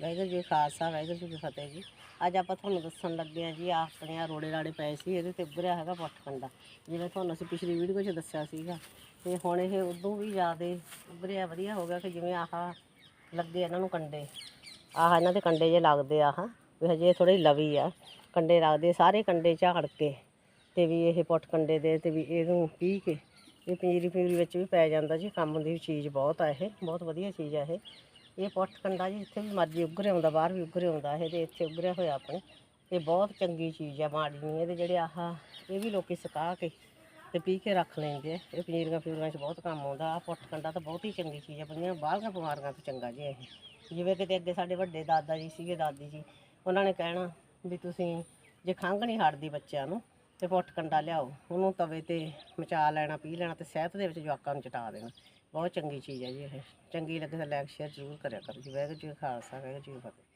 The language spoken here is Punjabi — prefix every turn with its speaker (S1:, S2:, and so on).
S1: ਵਾਹਿਗੁਰੂ ਜੀ ਖਾਲਸਾ, ਵਾਹਿਗੁਰੂ ਜੀ ਕੀ ਫਤਿਹ ਜੀ। ਅੱਜ ਆਪਾਂ ਤੁਹਾਨੂੰ ਦੱਸਣ ਲੱਗੇ ਆ ਜੀ, ਆਹ ਆਪਣੇ ਆ ਰੋੜੇ ਰਾੜੇ ਪਏ ਸੀ, ਇਹਦੇ ਤੇ ਉੱਭਰਿਆ ਹੈਗਾ ਪੱਟ ਕੰਡਾ। ਜਿਵੇਂ ਤੁਹਾਨੂੰ ਅਸੀਂ ਪਿਛਲੀ ਵੀਡੀਓ 'ਚ ਦੱਸਿਆ ਸੀਗਾ, ਤੇ ਹੁਣ ਇਹ ਉਦੋਂ ਵੀ ਜ਼ਿਆਦਾ ਉੱਭਰਿਆ, ਵਧੀਆ ਹੋ ਗਿਆ ਕਿ ਜਿਵੇਂ ਆਹ ਲੱਗੇ ਇਹਨਾਂ ਨੂੰ ਕੰਡੇ। ਆਹ ਇਹਨਾਂ ਦੇ ਕੰਡੇ ਜੇ ਲੱਗਦੇ ਆ, ਆਹ, ਵੀ ਹਜੇ ਥੋੜੀ ਲਵੀ ਆ। ਕੰਡੇ ਲੱਗਦੇ ਸਾਰੇ ਕੰਡੇ ਝਾੜ ਕੇ, ਤੇ ਵੀ ਇਹ ਪੁੱਟ ਕੰਡੇ ਦੇ, ਤੇ ਵੀ ਇਹਨੂੰ ਪੀ ਕੇ, ਇਹ ਪੰਜੀਰੀ ਪੰਜੀਰੀ ਵਿੱਚ ਵੀ ਪੈ ਜਾਂਦਾ ਜੀ, ਕੰਮ ਦੀ ਚੀਜ਼ ਬਹੁਤ ਆ ਇਹ, ਬਹੁਤ ਵਧੀਆ ਚੀਜ਼ ਆ ਇਹ। ਇਹ ਪੁੱਠ ਕੰਡਾ ਜੀ, ਜਿੱਥੇ ਵੀ ਮਰਜ਼ੀ ਉੱਗਰ ਆਉਂਦਾ, ਬਾਹਰ ਵੀ ਉੱਗਰ ਆਉਂਦਾ ਇਹ ਤੇ ਇੱਥੇ ਉੱਗਰਿਆ ਹੋਇਆ ਆਪਣੇ। ਇਹ ਬਹੁਤ ਚੰਗੀ ਚੀਜ਼ ਆ ਮਾੜੀ ਨਹੀਂ ਇਹਦੇ ਜਿਹੜੇ ਆਹ, ਇਹ ਵੀ ਲੋਕੀ ਸੁਕਾ ਕੇ ਤੇ ਪੀ ਕੇ ਰੱਖ ਲੈਂਦੇ ਆ। ਇਹ ਪਨੀਰੀਆਂ ਪਨੀਰੀਆਂ 'ਚ ਬਹੁਤ ਕੰਮ ਆਉਂਦਾ ਆ ਪੁੱਠ ਕੰਡਾ ਤਾਂ ਬਹੁਤ ਹੀ ਚੰਗੀ ਚੀਜ਼ ਆ, ਬੰਦੀਆਂ ਬਾਹਰਲੀਆਂ ਬਿਮਾਰੀਆਂ ਤੋਂ ਚੰਗਾ ਜੀ ਇਹ। ਜਿਵੇਂ ਕਿਤੇ ਅੱਗੇ ਸਾਡੇ ਵੱਡੇ ਦਾਦਾ ਜੀ ਸੀਗੇ, ਦਾਦੀ ਜੀ, ਉਹਨਾਂ ਨੇ ਕਹਿਣਾ ਵੀ ਤੁਸੀਂ ਜੇ ਖੰਘ ਨਹੀਂ ਹਟਦੀ ਬੱਚਿਆਂ ਨੂੰ ਤੇ ਪੁੱਠ ਕੰਡਾ ਲਿਆਓ, ਉਹਨੂੰ ਤਵੇ ਤੇ ਮਚਾ ਲੈਣਾ, ਪੀ ਲੈਣਾ ਤੇ ਸਿਹਤ ਦੇ ਵਿੱਚ ਜਵਾਕਾਂ ਨੂੰ ਚਟਾ ਦੇਣਾ। ਬਹੁਤ ਚੰਗੀ ਚੀਜ਼ ਹੈ ਜੀ ਇਹ। ਚੰਗੀ ਲੱਗੇ ਤਾਂ ਲਾਈਕ ਸ਼ੇਅਰ ਜ਼ਰੂਰ ਕਰਿਆ ਕਰੋ ਜੀ। ਵਾਹਿਗੁਰੂ ਜੀ ਕਾ ਖਾਲਸਾ, ਵਾਹਿਗੁਰੂ ਜੀ ਕੀ ਫਤਿਹ।